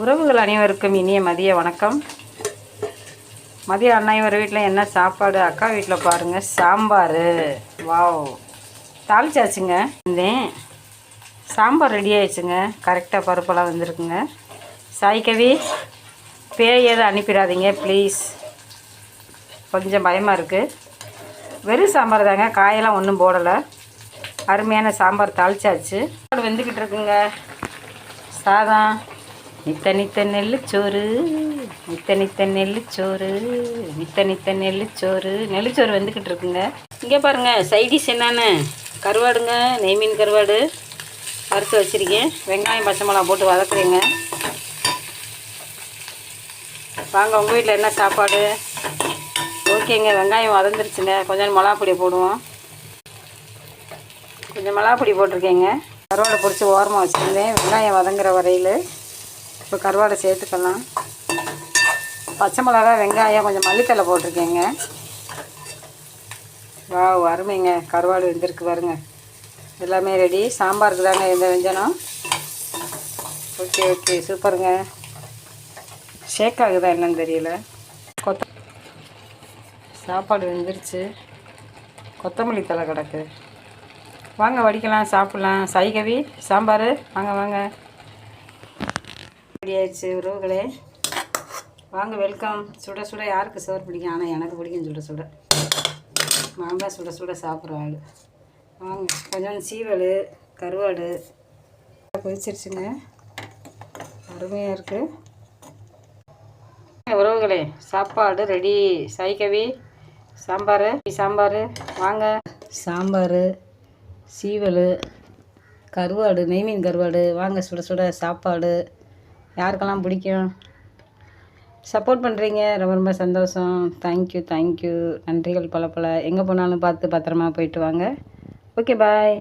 உறவுகள் அனைவருக்கும் இனிய மதிய வணக்கம். மதிய அனைவர் வீட்டில் என்ன சாப்பாடு? அக்கா வீட்டில் பாருங்கள் சாம்பார். வாவ். தாளிச்சாச்சுங்க. இருந்தேன். சாம்பார் ரெடி ஆயிடுச்சுங்க. கரெக்டாக பருப்பெல்லாம் வந்திருக்குங்க. சாய்கவி பேய் எதுவும் அனுப்பிடாதீங்க ப்ளீஸ் கொஞ்சம் பயமாக இருக்குது வெறும் சாம்பார் தாங்க காயெல்லாம் ஒன்றும் போடலை. அருமையான சாம்பார் தாளிச்சாச்சு. சாப்பாடு வெந்துக்கிட்டு இருக்குங்க. சாதம். நித்த நித்த நெல்லுச்சோறு நித்த நித்த நெல்லுச்சோறு நித்த நித்த நெல்லுச்சோறு. நெல்லுச்சோறு வந்துக்கிட்டு இருக்குங்க. இங்கே பாருங்க சைடிஷ் என்னென்ன? கருவாடுங்க நெய் மீன் கருவாடு வறுத்து வச்சுருக்கேன். வெங்காயம் பச்சை மிளகா போட்டு வதக்குறேங்க. வாங்க உங்கள் வீட்டில் என்ன சாப்பாடு? ஓகேங்க வெங்காயம் வதந்துருச்சுங்க. கொஞ்சம் மிளகாப்பொடி போடுவோம். கொஞ்சம் மிளகாப்பொடி போட்டிருக்கேங்க. கருவாடை பிடிச்சி ஓரமாக வச்சுருந்தேன். வெங்காயம் வதங்குற வரையில். இப்போ கருவாடை சேர்த்துக்கலாம். பச்சை மிளகா வெங்காயம் கொஞ்சம் மல்லித்தலை போட்டிருக்கேங்க. வா அருமைங்க. கருவாடு வெந்திருக்கு பாருங்க. எல்லாமே ரெடி சாம்பாருக்கு தாங்க இந்த வெஞ்சனம். ஓகே ஓகே சூப்பருங்க. ஷேக் ஆகுதா என்னன்னு தெரியல. கொத்த சாப்பாடு வெந்துருச்சு. கொத்தமல்லி தலை கிடக்கு. வாங்க வடிக்கலாம் சாப்பிட்லாம். சைகவி சாம்பார். வாங்க வாங்க. ரெடி ஆயிடுச்சு உறவுகளே. வாங்க வெல்கம் சுட சுட யாருக்கு சோறு பிடிக்கும்? ஆனால் எனக்கு பிடிக்கும் சுட சுட. நான் தான் சுட சுட சாப்பிட்ற ஆள். வாங்க கொஞ்சம் சீவல் கருவாடு. கொதிச்சிருச்சுங்க. அருமையாக இருக்குது உறவுகளே சாப்பாடு ரெடி. சாய்கவி சாம்பார் சாம்பார். வாங்க. சாம்பார் சீவல் கருவாடு நெய்மீன் கருவாடு. வாங்க சுட சுட சாப்பாடு. யாருக்கெல்லாம் பிடிக்கும்? சப்போர்ட் பண்ணுறீங்க ரொம்ப ரொம்ப சந்தோஷம். தேங்க்யூ தேங்க்யூ நன்றிகள் பல பல. எங்கே போனாலும் பார்த்து பத்திரமா போயிட்டு வாங்க. Okay bye